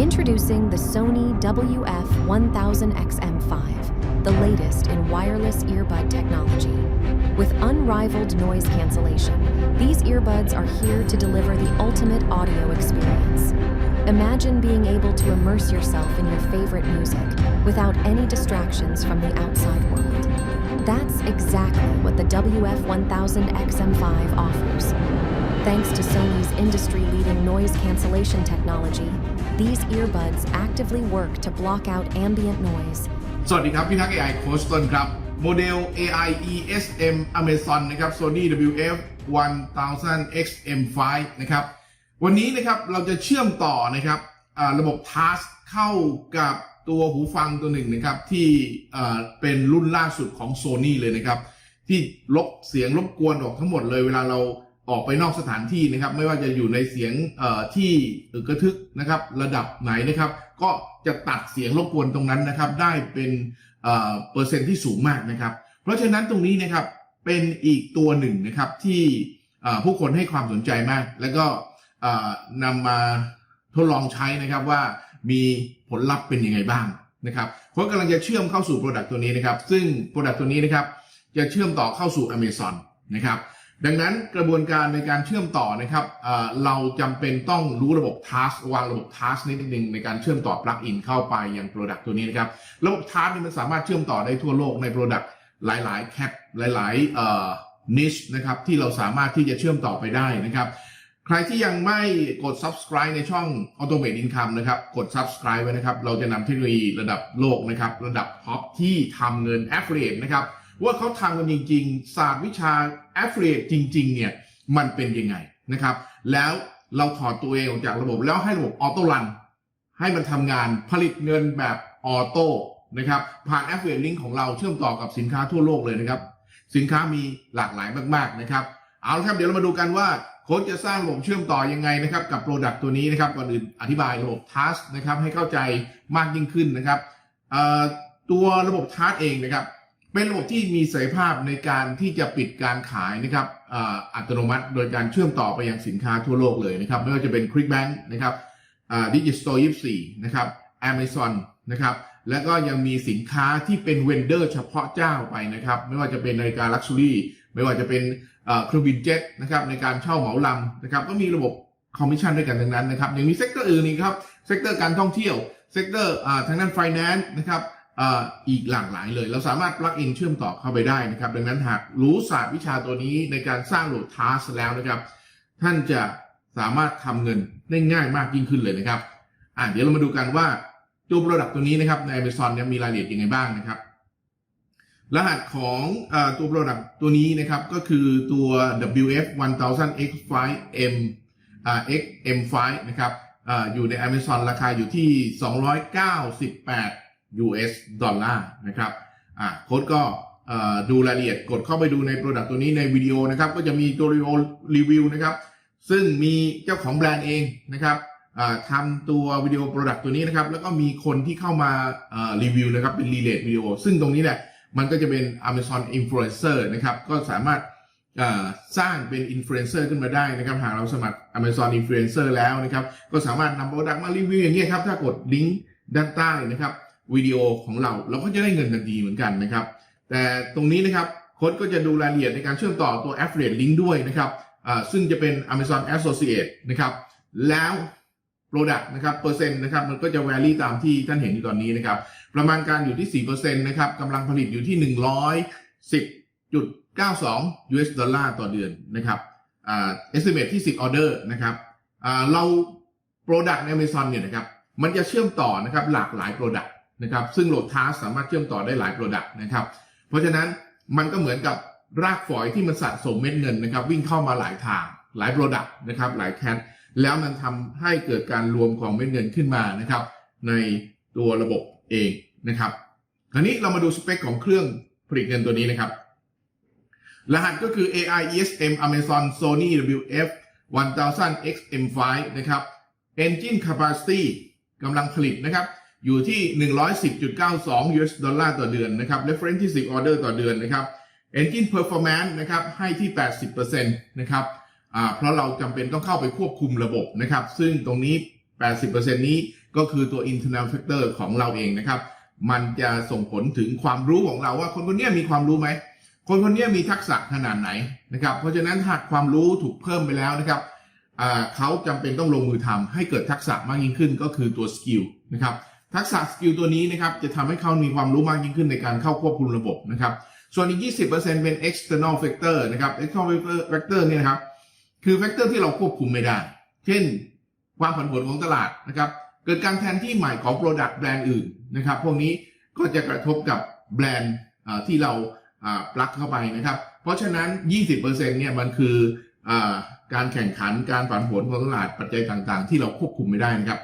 Introducing the Sony WF-1000XM5, the latest in wireless earbud technology. With unrivaled noise cancellation, these earbuds are here to deliver the ultimate audio experience. Imagine being able to immerse yourself in your favorite music without any distractions from the outside world. That's exactly what the WF-1000XM5 offers. Thanks to Sony's industry-leading noise cancellation technology, these earbuds actively work to block out ambient noise สวัสดีครับ พี่ทักษ์ AI โค้ชต้นครับ โมเดล AI ESM Amazon นะครับ Sony WF 1000 XM5 นะครับ วันนี้นะครับเราจะเชื่อมต่อนะครับระบบ Task เข้ากับตัวหูฟังตัวหนึ่งนะครับ ที่เป็นรุ่นล่าสุดของ Sony เลยนะครับ ที่ลบเสียงรบกวนออกทั้งหมดเลยเวลาเรา ออกไปนอกสถานที่นะครับ ไม่ว่าจะอยู่ในเสียงที่อึกระทึกนะครับ ระดับไหนนะครับ ก็จะตัดเสียงรบกวนตรงนั้นนะครับ ได้เป็นเปอร์เซ็นต์ที่สูงมากนะครับ เพราะฉะนั้นตรงนี้นะครับเป็นอีกตัวหนึ่งนะครับที่ผู้คนให้ความสนใจมาก แล้วก็นำมาทดลองใช้นะครับว่ามีผลลัพธ์เป็นยังไงบ้างนะครับเพราะกำลังจะเชื่อมเข้าสู่โปรดักต์ตัวนี้นะครับ ซึ่งโปรดักต์ตัวนี้นะครับจะเชื่อมต่อเข้าสู่ Amazon นะครับ ดังนั้นกระบวนการในการเชื่อมต่อนะครับเราจำเป็นต้องรู้ระบบ task วางระบบ task นิดนึงในการเชื่อมต่อ plug in เข้าไปยัง product ตัวนี้นะครับ ระบบ task นี่มันสามารถเชื่อมต่อได้ทั่วโลกใน product หลายๆ cap หลายๆ niche นะครับที่เราสามารถที่จะเชื่อมต่อไปได้นะครับ ใครที่ยังไม่กด subscribe ในช่อง Automate Income นะครับ กด subscribe ไว้นะครับ เราจะนำเทคโนโลยีระดับโลกนะครับ ระดับท็อปที่ทำเงิน affiliate นะครับ ว่าเขาทำกันจริง ๆ ศาสตร์วิชา affiliate จริง ๆ เนี่ยมันเป็นยังไงนะครับ แล้วเราถอดตัวเองออกจากระบบแล้วให้ระบบออโต้รันให้มันทำงานผลิตเงินแบบออโต้นะครับผ่าน affiliate link ของเราเชื่อมต่อกับสินค้าทั่วโลกเลยนะครับ สินค้ามีหลากหลายมากๆนะครับ เอาละครับเดี๋ยวเรามาดูกันว่าโค้ชจะสร้างระบบเชื่อมต่อยังไงนะครับ กับ Product ตัวนี้นะครับก่อนอื่นอธิบายระบบ Task นะครับให้เข้าใจมากยิ่งขึ้นนะครับตัวระบบ Task เองนะครับ เป็นระบบที่มีศักยภาพในการที่จะปิดการขายนะครับอัตโนมัติ โดยการเชื่อมต่อไปยังสินค้าทั่วโลกเลยนะครับ ไม่ว่าจะเป็น Clickbank นะครับดิจิตอล24นะครับ Amazon นะครับ แล้วก็ยังมีสินค้าที่เป็นเวนเดอร์เฉพาะเจ้าไปนะครับ ไม่ว่าจะเป็นนาฬิกาลักชัวรี่ไม่ว่าจะเป็นเอ่อเครื่องบินเจ็ตนะครับในการเช่าเหมาลำนะครับ ก็มีระบบคอมมิชชั่นด้วยกันทั้งนั้นนะครับยังมีเซกเตอร์อื่นอีกครับเซกเตอร์การท่องเที่ยวเซกเตอร์ทางด้านไฟแนนซ์นะครับ อีกหลากหลายเลย เราสามารถ plug in เชื่อมต่อเข้าไปได้นะครับ ดังนั้นหากรู้ศาสตร์วิชาตัวนี้ในการสร้างโหลดทาสแล้วนะครับ ท่านจะสามารถทำเงินได้ง่ายมากยิ่งขึ้นเลยนะครับอะเดี๋ยวเรามาดูกันว่าตัว Product ตัวนี้นะครับใน Amazon เนี่ยมีรายละเอียดยังไงบ้างนะครับ รหัสของอตัว Product ตัวนี้นะครับก็คือตัว WF 1000 X5M XM5 นะครับออยู่ใน Amazon ราคาอยู่ที่ 298 US ดอลลาร์นะครับอ่าโค้ดก็ดูรายละเอียดกดเข้าไปดูใน Product ตัวนี้ในวิดีโอนะครับ ก็จะมีตัวรีวิวรีวิวนะครับ ซึ่งมีเจ้าของแบรนด์เองนะครับทำตัววิดีโอโปรดักต์ตัวนี้นะครับ แล้วก็มีคนที่เข้ามารีวิวนะครับเป็นรีเลทวิดีโอซึ่งตรงนี้เนี่ยมันก็จะเป็น Amazon Influencer นะครับ ก็สามารถสร้างเป็น Influencer ขึ้นมาได้นะครับ หากเราสมัคร Amazon Influencer แล้วนะครับ ก็สามารถนำโปรดักต์มารีวิวอย่างนี้ยครับ ถ้ากดลิงก์ด้านใต้นะครับ วิดีโอของเรา เราก็จะได้เงินทันทีเหมือนกันนะครับ แต่ตรงนี้นะครับโค้ดก็จะดูรายละเอียดในการเชื่อมต่อตัว Affiliate Link ด้วยนะครับซึ่งจะเป็น Amazon Associate นะครับแล้ว Product นะครับเปอร์เซ็นต์นะครับมันก็จะ vary ตามที่ท่านเห็นอยู่ตอนนี้นะครับประมาณการอยู่ที่ 4%นะครับกำลังผลิตอยู่ที่ 110.92 US ดอลลาร์ต่อเดือนนะครับอ่า estimate ที่ 10 order นะครับอ่าเรา Product ใน Amazon เนี่ยนะครับมันจะเชื่อมต่อนะครับหลากหลาย Product นะครับซึ่งโหลดทาสสามารถเชื่อมต่อได้หลาย Product นะครับเพราะฉะนั้นมันก็เหมือนกับรากฝอยที่มันสะสมเม็ดเงินนะครับวิ่งเข้ามาหลายทางหลายโปรดักต์นะครับหลายแคทแล้วมันทำให้เกิดการรวมของเม็ดเงินขึ้นมานะครับในตัวระบบเองนะครับคราวนี้เรามาดูสเปคของเครื่องผลิตเงินตัวนี้นะครับ รหัสก็คือ AI ESM Amazon Sony WF 1000 XM5 นะครับ Engine Capacity กำลังผลิตนะครับ อยู่ที่ 110.92 US ดอลลาร์ต่อเดือนนะครับ reference ที่ 10 order ต่อเดือนนะครับ engine performance นะครับให้ที่ 80%นะครับเพราะเราจำเป็นต้องเข้าไปควบคุมระบบนะครับ ซึ่งตรงนี้ 80%นี้ก็คือตัว internal factor ของเราเองนะครับ มันจะส่งผลถึงความรู้ของเราว่าคนคนนี้มีความรู้ไหม คนคนนี้มีทักษะขนาดไหนนะครับ เพราะฉะนั้นหากความรู้ถูกเพิ่มไปแล้วนะครับเขาจำเป็นต้องลงมือทำให้เกิดทักษะมากยิ่งขึ้นก็คือตัวสกิลนะครับ ทักษะสกิลตัวนี้นะครับจะทำให้เขามีความรู้มากยิ่งขึ้นในการเข้าควบคุมระบบนะครับ ส่วนอีก 20%เป็น external factor นะครับ external factor เนี่ยนะครับ คือ factor ที่เราควบคุมไม่ได้ เช่น ความผันผวนของตลาดนะครับ เกิดการแทนที่ใหม่ของ Product แบรนด์อื่นนะครับ พวกนี้ก็จะกระทบกับแบรนด์ที่เราปลักเข้าไปนะครับ เพราะฉะนั้น 20%เนี่ยมันคืออการแข่งขันการผันผวนของตลาดปัจจัยต่างๆ ที่เราควบคุมไม่ได้นะครับ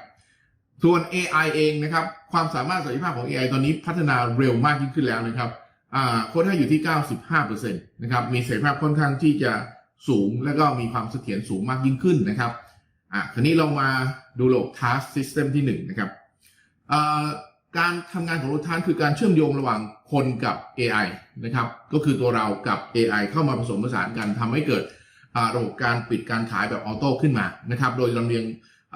ส่วน AI เองนะครับ ความสามารถศักยภาพของ AI ตอนนี้พัฒนาเร็วมากยิ่งขึ้นแล้วนะครับอ่าโค้ดให้อยู่ที่ 95%นะครับ มีศักยภาพค่อนข้างที่จะสูง และก็มีความเสถียรสูงมากยิ่งขึ้นนะครับอะคราวนี้เรามาดูระบบ task system ที่ 1 นะครับอ่าการทำงานของรถทานคือการเชื่อมโยงระหว่างคนกับ AI นะครับ ก็คือตัวเรากับ AI เข้ามาผสมผสานกันทำให้เกิดอ่าระบบการปิดการขายแบบออโต้ขึ้นมานะครับ โดยลำเลียง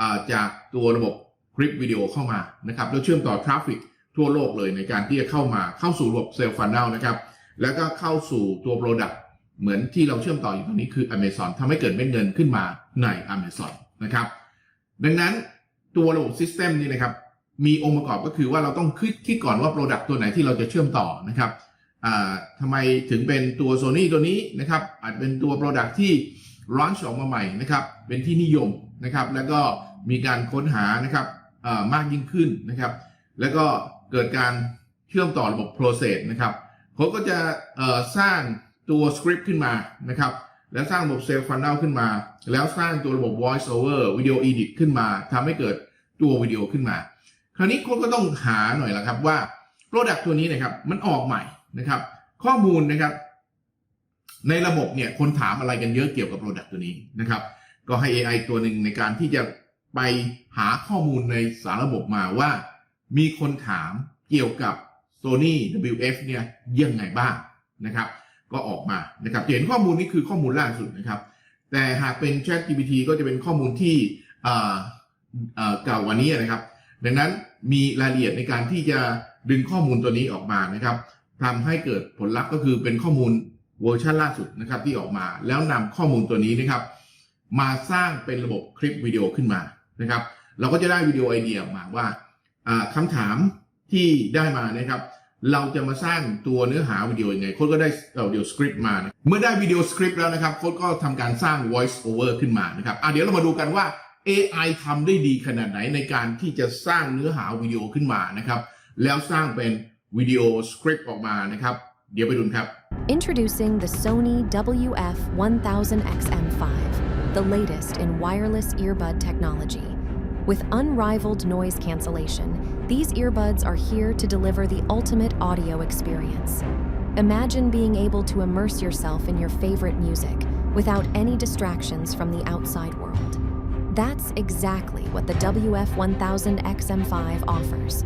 อ่าจากตัวระบบ คลิปวิดีโอเข้ามานะครับแล้วเชื่อมต่อทราฟฟิกทั่วโลกเลยในการที่จะเข้ามาเข้าสู่ระบบเซลล์ฟัน n น l นะครับแล้วก็เข้าสู่ตัว Product เหมือนที่เราเชื่อมต่ออยู่ตรงนี้คือ Amazon ทำให้เกิดเม็ดเงินขึ้นมาใน Amazon นะครับดังนั้นตัวระบบ System นี่นะครับมีองค์ประกอบก็คือว่าเราต้องคิดคิดก่อนว่า Product ตัวไหนที่เราจะเชื่อมต่อนะครับทำไมถึงเป็นตัว Sony ตัวนี้นะครับอาจเป็นตัว Product ที่ launch ออกมาใหม่นะครับเป็นที่นิยมนะครับแล้วก็มีการค้นหานะครับ มากยิ่งขึ้นนะครับ แล้วก็เกิดการเชื่อมต่อระบบ process นะครับเขาก็จะสร้างตัวสคริปต์ขึ้นมานะครับแล้วสร้างระบบเซลล์ฟัน n ลขึ้นมา แล้วสร้างตัวระบบ voice over วิดีโอ edit ขึ้นมาทำให้เกิดตัววิดีโอขึ้นมา คราวนี้คนก็ต้องหาหน่อยละครับว่า Product ตัวนี้นะครับมันออกใหม่นะครับ ข้อมูลนะครับ ในระบบเนี่ยคนถามอะไรกันเยอะเกี่ยวกับ Product ตัวนี้นะครับ ก็ให้ AI ตัวหนึ่งในการที่จะ ไปหาข้อมูลในสารระบบมาว่า มีคนถามเกี่ยวกับ Sony WF เนี่ยยังไงบ้างนะครับ ก็ออกมานะครับเห็นข้อมูลนี้คือข้อมูลล่าสุดนะครับ แต่หากเป็น Chat GPT ก็จะเป็นข้อมูลที่เก่ากว่านี้นะครับ ดังนั้นมีรายละเอียดในการที่จะดึงข้อมูลตัวนี้ออกมานะครับทำให้เกิดผลลัพธ์ก็คือเป็นข้อมูลเวอร์ชันล่าสุดนะครับที่ออกมา แล้วนำข้อมูลตัวนี้นะครับ มาสร้างเป็นระบบคลิปวิดีโอขึ้นมา นะครับ เราก็จะได้วิดีโอไอเดียออกมาว่าอ่าคำถามที่ได้มานะครับ เราจะมาสร้างตัวเนื้อหาวิดีโอยังไงโค้ดก็ได้วิดีโอสคริปต์มานะเมื่อได้วิดีโอสคริปต์แล้วนะครับโค้ดก็ทำการสร้าง voice over ขึ้นมานะครับเดี๋ยวเรามาดูกันว่า AI ทำได้ดีขนาดไหนในการที่จะสร้างเนื้อหาวิดีโอขึ้นมานะครับ แล้วสร้างเป็นวิดีโอสคริปต์ออกมานะครับ เดี๋ยวไปดูครับ Introducing the Sony WF-1000XM5, the latest in wireless earbud technology. With unrivaled noise cancellation, these earbuds are here to deliver the ultimate audio experience. Imagine being able to immerse yourself in your favorite music without any distractions from the outside world. That's exactly what the WF-1000XM5 offers.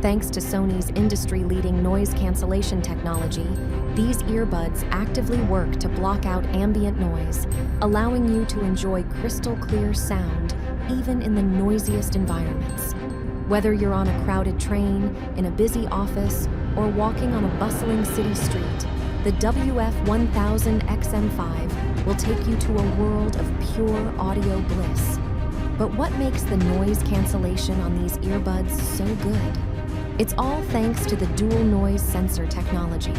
Thanks to Sony's industry leading noise cancellation technology, these earbuds actively work to block out ambient noise, allowing you to enjoy crystal clear sound even in the noisiest environments. Whether you're on a crowded train, in a busy office, or walking on a bustling city street, the WF1000 XM5 will take you to a world of pure audio bliss. But what makes the noise cancellation on these earbuds so good? It's all thanks to the dual noise sensor technology.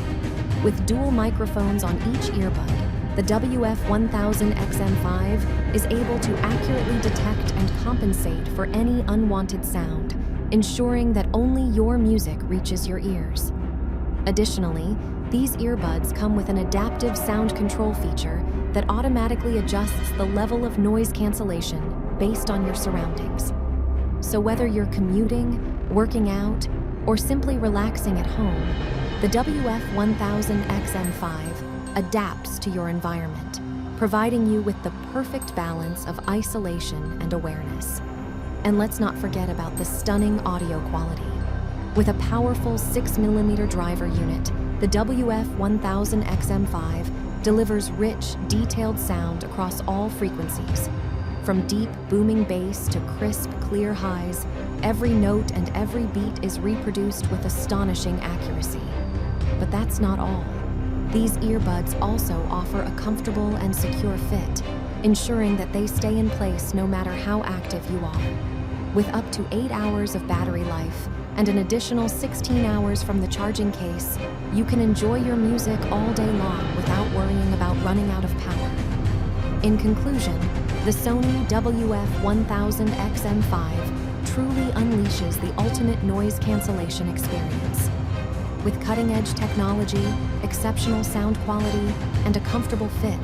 With dual microphones on each earbud, the WF1000XM5 is able to accurately detect and compensate for any unwanted sound, ensuring that only your music reaches your ears. Additionally, these earbuds come with an adaptive sound control feature that automatically adjusts the level of noise cancellation based on your surroundings. So whether you're commuting, working out, or simply relaxing at home, the WF1000XM5 adapts to your environment, providing you with the perfect balance of isolation and awareness. And let's not forget about the stunning audio quality. With a powerful 6mm driver unit, the WF1000XM5 delivers rich, detailed sound across all frequencies, from deep, booming bass to crisp, clear highs, every note and every beat is reproduced with astonishing accuracy. But that's not all. These earbuds also offer a comfortable and secure fit, ensuring that they stay in place no matter how active you are. With up to 8 hours of battery life and an additional 16 hours from the charging case, you can enjoy your music all day long without worrying about running out of power. In conclusion, the Sony WF-1000XM5 truly unleashes the ultimate noise cancellation experience. With cutting-edge technology, exceptional sound quality, and a comfortable fit,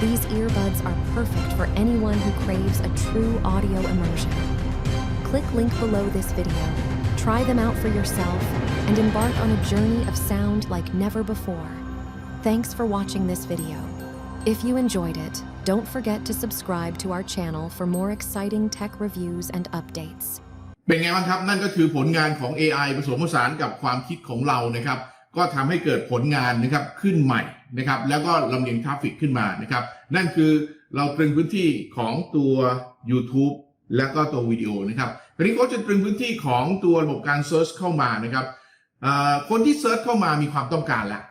these earbuds are perfect for anyone who craves a true audio immersion. Click link below this video, try them out for yourself, and embark on a journey of sound like never before. Thanks for watching this video. If you enjoyed it, don't forget to subscribe to our channel for more exciting tech reviews and updates. เป็นไงบ้างครับนั่นก็คือผลงานของ AI ผสมผสานกับความคิดของเรานะครับ ก็ทำให้เกิดผลงานนะครับขึ้นใหม่นะครับ แล้วก็ลำเลียงทราฟฟิกขึ้นมานะครับ นั่นคือเราตรึงพื้นที่ของตัว YouTube แล้วก็ตัววิดีโอนะครับทีนี้ก็จะตรึงพื้นที่ของตัวระบบการเซิร์ชเข้ามานะครับเอ่อคนที่เซิร์ชเข้ามามีความต้องการแล้ว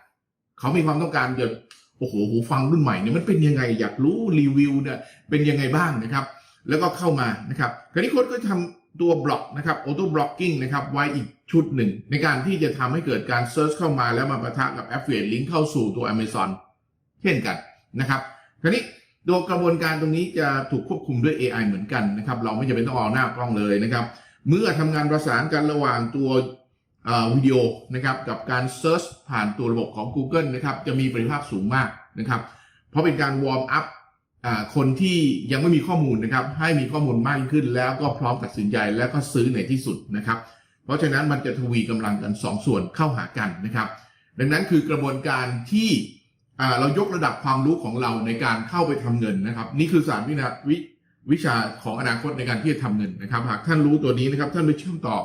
เขามีความต้องการเดี๋ยว โอ้โหหูฟังรุ่นใหม่เนี่ยมันเป็นยังไงอยากรู้รีวิวเนี่ยเป็นยังไงบ้างนะครับ แล้วก็เข้ามานะครับคราวนี้โค้ดก็ทำตัวบล็อกนะครับออโต้บล็อกกิ้งนะครับไว้อีกชุดหนึ่ง ในการที่จะทำให้เกิดการเซิร์ชเข้ามาแล้วมาปะทะกับ Affiliate Link เข้าสู่ตัว Amazon เช่นกันนะครับคราวนี้โดยกระบวนการตรงนี้จะถูกควบคุมด้วย AI เหมือนกันนะครับ เราไม่จำเป็นต้องเอาหน้ากล้องเลยนะครับ เมื่อทำงานประสานกันระหว่างตัว วิดีโอนะครับกับการเซิร์ชผ่านตัวระบบของ Google นะครับจะมีประสิทธิภาพสูงมากนะครับ เพราะเป็นการวอร์มอัพอ่าคนที่ยังไม่มีข้อมูลนะครับให้มีข้อมูลมากยิ่งขึ้น แล้วก็พร้อมตัดสินใจแล้วก็ซื้อในที่สุดนะครับ เพราะฉะนั้นมันจะทวีกำลังกัน2ส่วนเข้าหากันนะครับ ดังนั้นคือกระบวนการที่อ่าเรายกระดับความรู้ของเราในการเข้าไปทำเงินนะครับ นี่คือสารวินาวิวิชาของอนาคตในการที่จะทำเงินนะครับ หากท่านรู้ตัวนี้นะครับท่านไปเชื่อมต่อ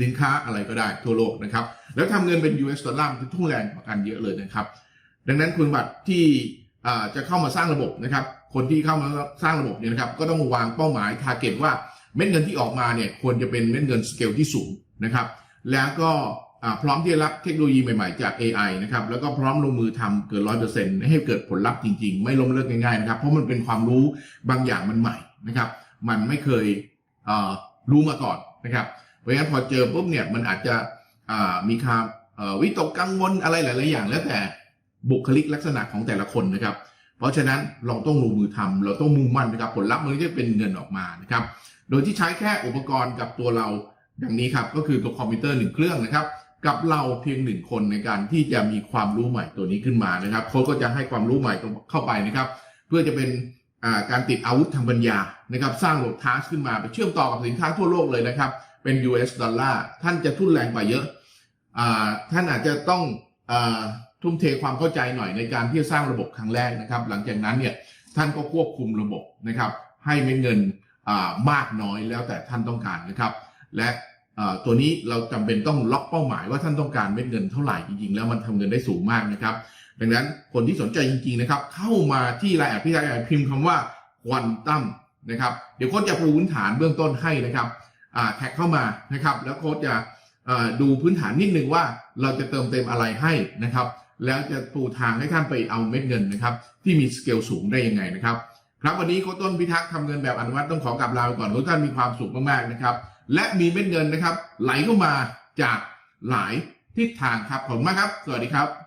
สินค้าอะไรก็ได้ทั่วโลกนะครับ แล้วทำเงินเป็น US ดอลลาร์มันทุ่งแรงกว่ากันเยอะเลยนะครับ ดังนั้นคุณบัตรที่จะเข้ามาสร้างระบบนะครับ คนที่เข้ามาสร้างระบบเนี่ยนะครับ ก็ต้องวางเป้าหมายทาร์เก็ตว่าเม็ดเงินที่ออกมาเนี่ยควรจะเป็นเม็ดเงินสเกลที่สูงนะครับ แล้วก็พร้อมที่จะรับเทคโนโลยีใหม่ๆจาก AI นะครับ แล้วก็พร้อมลงมือทำเกินร้อยเปอร์เซ็นต์ให้เกิดผลลัพธ์จริงๆ ไม่ล้มเลิกง่ายๆนะครับ เพราะมันเป็นความรู้บางอย่างมันใหม่นะครับ มันไม่เคยรู้มาก่อนนะครับ เพราะฉะนั้นพอเจอปุ๊บเนี่ยมันอาจจะมีความวิตกกังวลอะไรหลาย ๆ อย่างแล้วแต่บุคลิกลักษณะของแต่ละคนนะครับ เพราะฉะนั้นเราต้องลงมือทำเราต้องมุ่งมั่นนะครับ ผลลัพธ์มันจะเป็นเงินออกมานะครับ โดยที่ใช้แค่อุปกรณ์กับตัวเราอย่างนี้ครับก็คือตัวคอมพิวเตอร์หนึ่งเครื่องนะครับกับเราเพียงหนึ่งคนในการที่จะมีความรู้ใหม่ตัวนี้ขึ้นมานะครับโค้ชก็จะให้ความรู้ใหม่เข้าไปนะครับ เพื่อจะเป็นการติดอาวุธทางปัญญานะครับ สร้างโหลดทาสขึ้นมาไปเชื่อมต่อกับสินค้าทั่วโลกเลยนะครับ เป็น US ดอลลาร์ท่านจะทุ่นแรงกว่าเยอะอ่าท่านอาจจะต้องอาทุ่มเทความเข้าใจหน่อยในการที่จะสร้างระบบครั้งแรกนะครับ หลังจากนั้นเนี่ยท่านก็ควบคุมระบบนะครับ ให้เม็ดเงินอ่ามากน้อยแล้วแต่ท่านต้องการนะครับ และอ่าตัวนี้เราจำเป็นต้องล็อกเป้าหมายว่าท่านต้องการเม็ดเงินเท่าไหร่จริงๆ แล้วมันทำเงินได้สูงมากนะครับ ดังนั้นคนที่สนใจจริงๆนะครับ เข้ามาที่ไลน์แอดพี่ไลน์แอดพิมพ์คำว่าควอนตัมนะครับ เดี๋ยวโค้ชจะปูพื้นฐานเบื้องต้นให้นะครับ แท็กเข้ามานะครับ แล้วโค้ชจะดูพื้นฐานนิดนึงว่าเราจะเติมเต็มอะไรให้นะครับ แล้วจะปูทางให้ท่านไปเอาเม็ดเงินนะครับ ที่มีสเกลสูงได้ยังไงนะครับครับวันนี้โค้ชต้นพิทักษ์ทำเงินแบบอนุมัติต้องขอกลับลาไปก่อนทุกท่านมีความสุขมากๆนะครับ และมีเม็ดเงินนะครับ ไหลเข้ามาจากหลายทิศทางครับขอบคุณมากครับ สวัสดีครับ